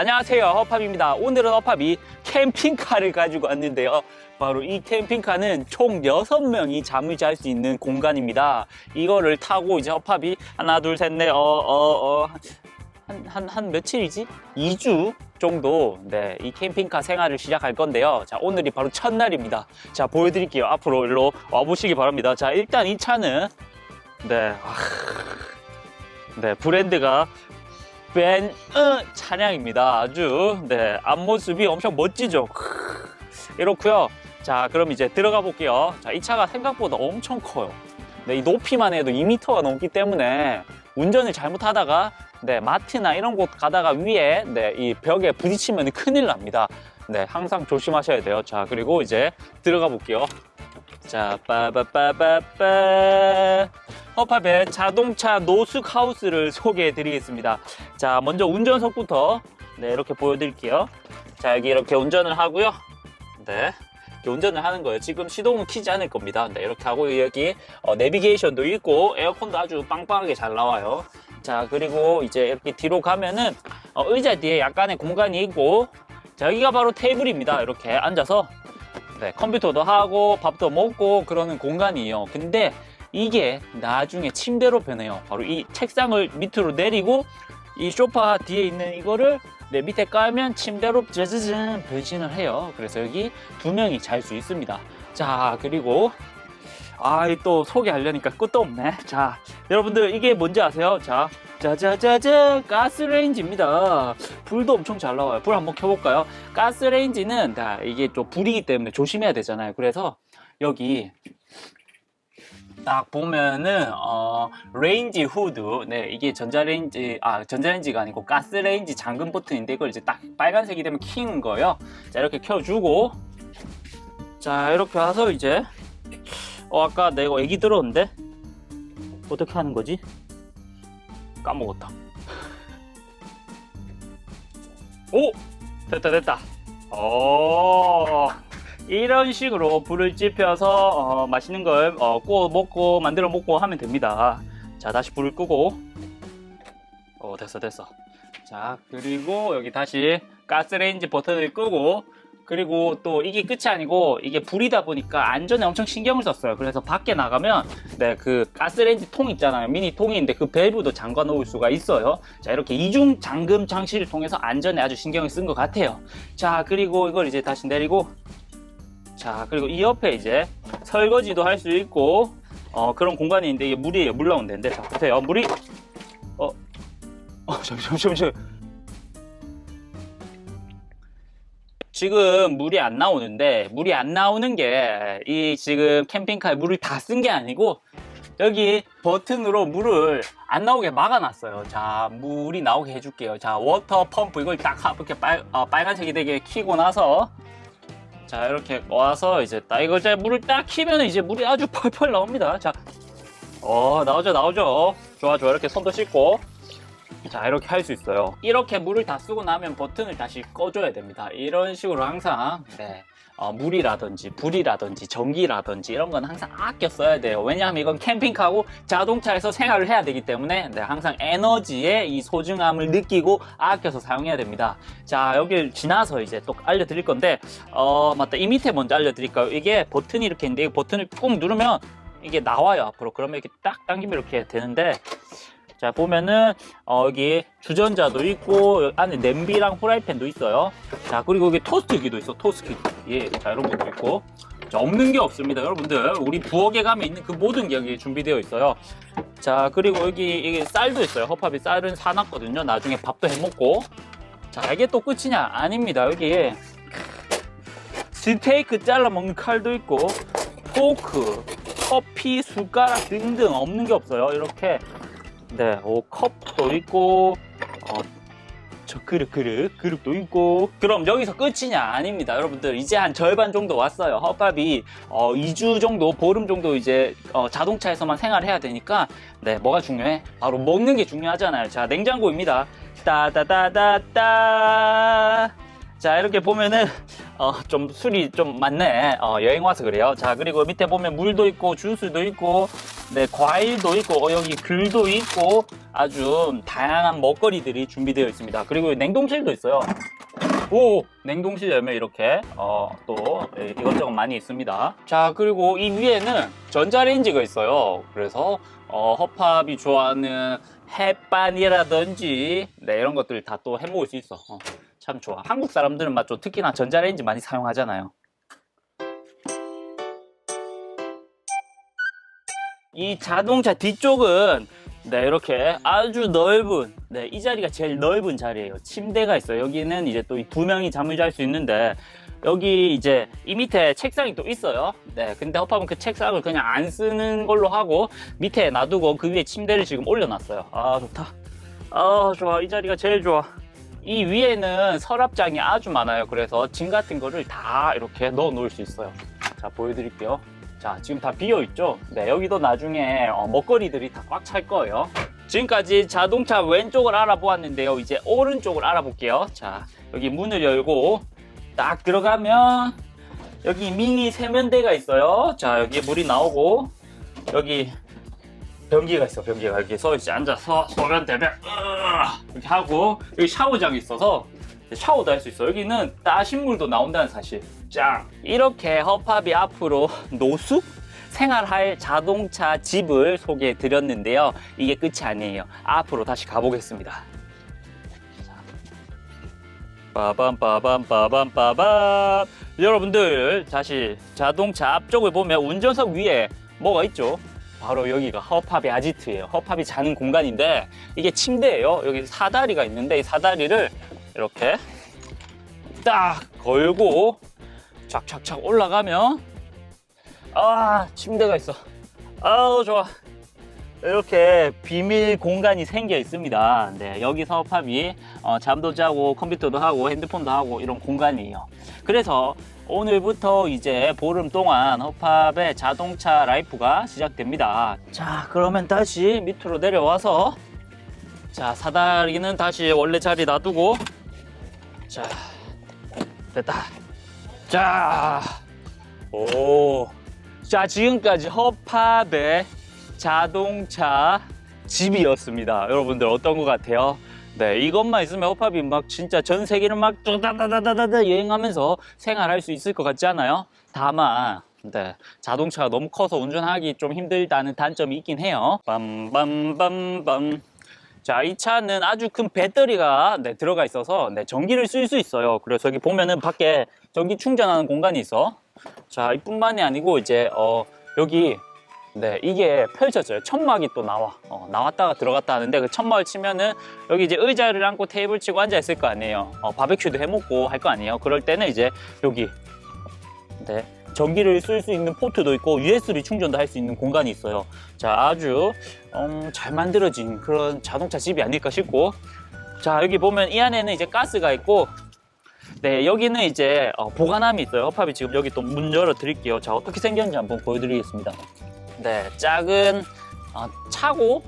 안녕하세요. 허팝입니다. 오늘은 허팝이 캠핑카를 가지고 왔는데요. 바로 이 캠핑카는 총 6명이 잠을 잘 수 있는 공간입니다. 이거를 타고 이제 허팝이 하나 둘 셋 넷 어 어 어 한 한 한 며칠이지? 2주 정도 네, 이 캠핑카 생활을 시작할 건데요. 자 오늘이 바로 첫날입니다. 자 보여드릴게요. 앞으로 일로 와보시기 바랍니다. 자 일단 이 차는 네, 아, 네 브랜드가 벤 차량입니다. 아주 네 앞모습이 엄청 멋지죠. 크으, 이렇고요. 자 그럼 이제 들어가 볼게요. 자이 차가 생각보다 엄청 커요. 네, 이 높이만 해도 2m가 넘기 때문에 운전을 잘못하다가 네 마트나 이런 곳 가다가 위에 네 이 벽에 부딪히면 큰일 납니다. 네 항상 조심하셔야 돼요. 자 그리고 이제 들어가 볼게요. 자 빠바빠바빠 허팝의 자동차 노숙 하우스를 소개해 드리겠습니다. 자, 먼저 운전석부터 네, 이렇게 보여드릴게요. 자, 여기 이렇게 운전을 하고요. 네. 이렇게 운전을 하는 거예요. 지금 시동은 키지 않을 겁니다. 네, 이렇게 하고 여기 어, 내비게이션도 있고 에어컨도 아주 빵빵하게 잘 나와요. 자, 그리고 이제 이렇게 뒤로 가면은 어, 의자 뒤에 약간의 공간이 있고 자, 여기가 바로 테이블입니다. 이렇게 앉아서 네, 컴퓨터도 하고 밥도 먹고 그러는 공간이에요. 근데 이게 나중에 침대로 변해요. 바로 이 책상을 밑으로 내리고 이 소파 뒤에 있는 이거를 내 밑에 깔면 침대로 짜자잔 변신을 해요. 그래서 여기 두 명이 잘 수 있습니다. 자, 그리고 아, 이또 소개하려니까 끝도 없네. 자, 여러분들 이게 뭔지 아세요? 자, 짜자자자 가스레인지입니다. 불도 엄청 잘 나와요. 불 한번 켜볼까요? 가스레인지는 다 이게 또 불이기 때문에 조심해야 되잖아요. 그래서 여기 딱 보면은 어 레인지 후드 네 이게 전자레인지 아 전자레인지가 아니고 가스레인지 잠금 버튼인데 이걸 이제 딱 빨간색이 되면 키는 거예요 자 이렇게 켜주고 자 이렇게 와서 이제 어 아까 내가 얘기 들었는데 어떻게 하는 거지 까먹었다 오 됐다 됐다 오 이런 식으로 불을 지펴서 어, 맛있는 걸 어, 구워 먹고 만들어 먹고 하면 됩니다. 자 다시 불을 끄고 어 됐어 됐어. 자 그리고 여기 다시 가스레인지 버튼을 끄고 그리고 또 이게 끝이 아니고 이게 불이다 보니까 안전에 엄청 신경을 썼어요. 그래서 밖에 나가면 네 그 가스레인지 통 있잖아요. 미니 통인데 그 밸브도 잠가 놓을 수가 있어요. 자 이렇게 이중 잠금 장치를 통해서 안전에 아주 신경을 쓴 것 같아요. 자 그리고 이걸 이제 다시 내리고 자 그리고 이 옆에 이제 설거지도 할 수 있고 어, 그런 공간이 있는데 이게 물이에요 물 나온 데인데 자 보세요 물이 어, 어 잠시만 잠시만 지금 물이 안 나오는데 물이 안 나오는 게 이 지금 캠핑카에 물을 다 쓴 게 아니고 여기 버튼으로 물을 안 나오게 막아놨어요. 자, 물이 나오게 해줄게요. 자, 워터 펌프 이걸 딱 이렇게 빨, 어, 빨간색이 되게 키고 나서 자 이렇게 와서 이제 딱 이걸 이제 물을 딱 키면 이제 물이 아주 펄펄 나옵니다. 자, 어 나오죠 나오죠. 좋아 좋아 이렇게 손도 씻고 자 이렇게 할 수 있어요. 이렇게 물을 다 쓰고 나면 버튼을 다시 꺼줘야 됩니다. 이런 식으로 항상 네. 어, 물이라든지 불이라든지 전기라든지 이런 건 항상 아껴 써야 돼요. 왜냐하면 이건 캠핑카고 자동차에서 생활을 해야 되기 때문에 네, 항상 에너지의 이 소중함을 느끼고 아껴서 사용해야 됩니다. 자 여기를 지나서 이제 또 알려드릴 건데 어 맞다 이 밑에 먼저 알려드릴까요? 이게 버튼이 이렇게 있는데 이 버튼을 꾹 누르면 이게 나와요 앞으로 그러면 이렇게 딱 당기면 이렇게 되는데 자 보면은 어, 여기 주전자도 있고 안에 냄비랑 후라이팬도 있어요. 자 그리고 여기 토스트기도 있어 토스트기. 예, 자 이런 것도 있고. 자 없는 게 없습니다, 여러분들. 우리 부엌에 가면 있는 그 모든 게 여기 준비되어 있어요. 자 그리고 여기 이게 쌀도 있어요. 허팝이 쌀은 사놨거든요. 나중에 밥도 해 먹고. 자 이게 또 끝이냐? 아닙니다. 여기 스테이크 잘라 먹는 칼도 있고 포크, 커피, 숟가락 등등 없는 게 없어요. 이렇게 네, 오, 컵도 있고, 어, 저 그릇, 그릇, 그릇도 있고. 그럼 여기서 끝이냐? 아닙니다. 여러분들, 이제 한 절반 정도 왔어요. 허밥이, 어, 2주 정도, 보름 정도 이제, 어, 자동차에서만 생활해야 되니까, 네, 뭐가 중요해? 바로 먹는 게 중요하잖아요. 자, 냉장고입니다. 따다다다따. 자 이렇게 보면은 어, 좀 술이 좀 많네. 어, 여행 와서 그래요. 자 그리고 밑에 보면 물도 있고 주스도 있고 네 과일도 있고 어, 여기 귤도 있고 아주 다양한 먹거리들이 준비되어 있습니다. 그리고 냉동실도 있어요. 오 냉동실 열면 이렇게 어, 또 예, 이것저것 많이 있습니다. 자 그리고 이 위에는 전자레인지가 있어요. 그래서 어, 허팝이 좋아하는 햇반이라든지 네, 이런 것들 다 또 해먹을 수 있어. 어, 참 좋아 한국 사람들은 맞죠 특히나 전자레인지 많이 사용하잖아요 이 자동차 뒤쪽은 네, 이렇게 아주 넓은, 네, 이 자리가 제일 넓은 자리예요. 침대가 있어요. 여기는 이제 또 두 명이 잠을 잘 수 있는데, 여기 이제 이 밑에 책상이 또 있어요. 네, 근데 허팝은 그 책상을 그냥 안 쓰는 걸로 하고, 밑에 놔두고 그 위에 침대를 지금 올려놨어요. 아, 좋다. 아, 좋아. 이 자리가 제일 좋아. 이 위에는 서랍장이 아주 많아요. 그래서 짐 같은 거를 다 이렇게 넣어 놓을 수 있어요. 자, 보여드릴게요. 자, 지금 다 비어 있죠? 네, 여기도 나중에 어, 먹거리들이 다 꽉 찰 거예요. 지금까지 자동차 왼쪽을 알아보았는데요. 이제 오른쪽을 알아볼게요. 자, 여기 문을 열고 딱 들어가면 여기 미니 세면대가 있어요. 자, 여기 물이 나오고 여기 변기가 있어. 변기가 여기 서 있지 앉아서 소변 으아, 이렇게 하고 여기 샤워장이 있어서 샤워도 할 수 있어. 여기는 따신 물도 나온다는 사실. 짱. 이렇게 허팝이 앞으로 노숙 생활할 자동차 집을 소개해 드렸는데요. 이게 끝이 아니에요. 앞으로 다시 가보겠습니다. 자. 빠밤 빠밤 빠밤 빠밤 여러분들 다시 자동차 앞쪽을 보면 운전석 위에 뭐가 있죠? 바로 여기가 허팝의 아지트예요. 허팝이 자는 공간인데 이게 침대예요. 여기 사다리가 있는데 이 사다리를 이렇게 딱 걸고 착착착 올라가면 아 침대가 있어. 아우 좋아. 이렇게 비밀 공간이 생겨 있습니다. 네, 여기서 팝이 어, 잠도 자고 컴퓨터도 하고 핸드폰도 하고 이런 공간이에요. 그래서 오늘부터 이제 보름 동안 허팝의 자동차 라이프가 시작됩니다. 자, 그러면 다시 밑으로 내려와서 자, 사다리는 다시 원래 자리 놔두고 자, 됐다. 자, 오. 자, 지금까지 허팝의 자동차 집이었습니다. 여러분들 어떤 것 같아요? 네, 이것만 있으면 허팝이 막 진짜 전 세계를 막 뚜다다다다다 여행하면서 생활할 수 있을 것 같지 않아요? 다만, 네, 자동차가 너무 커서 운전하기 좀 힘들다는 단점이 있긴 해요. 빰빰빰빰. 자, 이 차는 아주 큰 배터리가 네, 들어가 있어서 네, 전기를 쓸 수 있어요. 그래서 여기 보면은 밖에 전기 충전하는 공간이 있어. 자, 이뿐만이 아니고 이제 어, 여기 네, 이게 펼쳐져요. 천막이 또 나와. 어, 나왔다가 들어갔다 하는데 그 천막을 치면은 여기 이제 의자를 앉고 테이블 치고 앉아 있을 거 아니에요. 어, 바베큐도 해 먹고 할 거 아니에요. 그럴 때는 이제 여기 네, 전기를 쓸 수 있는 포트도 있고 USB 충전도 할 수 있는 공간이 있어요. 자, 아주 음, 잘 만들어진 그런 자동차 집이 아닐까 싶고 자, 여기 보면 이 안에는 이제 가스가 있고 네, 여기는 이제 어, 보관함이 있어요. 허팝이 지금 여기 또 문 열어 드릴게요. 자, 어떻게 생겼는지 한번 보여드리겠습니다. 네, 작은 어, 차고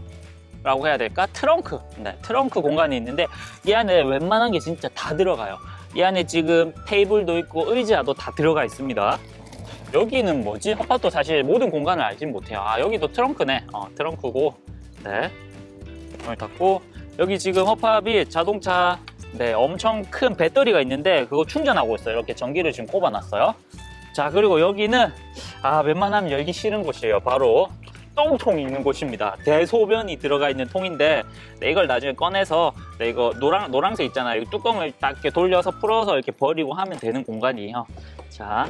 라고 해야 될까? 트렁크. 네, 트렁크 공간이 있는데 이 안에 웬만한 게 진짜 다 들어가요. 이 안에 지금 테이블도 있고 의자도 다 들어가 있습니다. 여기는 뭐지? 허팝도 사실 모든 공간을 알진 못해요. 아, 여기도 트렁크네. 어, 트렁크고. 네. 문을 닫고 여기 지금 허팝이 자동차 네, 엄청 큰 배터리가 있는데 그거 충전하고 있어요. 이렇게 전기를 지금 꼽아놨어요. 자, 그리고 여기는 아, 웬만하면 열기 싫은 곳이에요. 바로 똥통이 있는 곳입니다. 대소변이 들어가 있는 통인데 네, 이걸 나중에 꺼내서 네, 이거 노랑 노랑색 있잖아요. 이 뚜껑을 딱 이렇게 돌려서 풀어서 이렇게 버리고 하면 되는 공간이에요. 자,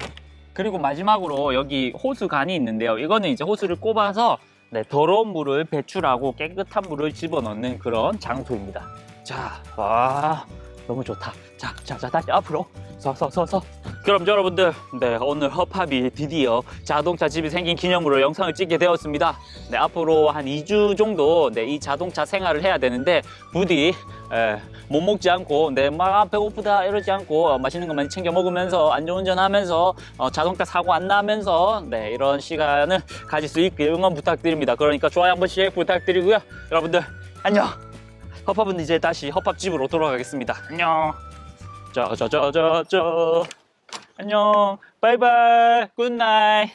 그리고 마지막으로 여기 호수관이 있는데요. 이거는 이제 호수를 꼽아서 네, 더러운 물을 배출하고 깨끗한 물을 집어넣는 그런 장소입니다. 자, 와, 너무 좋다. 자, 자, 자, 다시 앞으로. 서, 서, 서, 서. 그럼 여러분들, 네, 오늘 허팝이 드디어 자동차 집이 생긴 기념으로 영상을 찍게 되었습니다. 네, 앞으로 한 2주 정도, 네, 이 자동차 생활을 해야 되는데, 부디, 에, 못 먹지 않고, 네, 막 아, 배고프다 이러지 않고, 어, 맛있는 거 많이 챙겨 먹으면서, 안전운전 하면서, 어, 자동차 사고 안 나면서, 네, 이런 시간을 가질 수 있게 응원 부탁드립니다. 그러니까 좋아요 한 번씩 부탁드리고요. 여러분들, 안녕! 허팝은 이제 다시 허팝집으로 돌아가겠습니다. 안녕! 짜자자자자. 안녕. 바이바이. 굿나잇.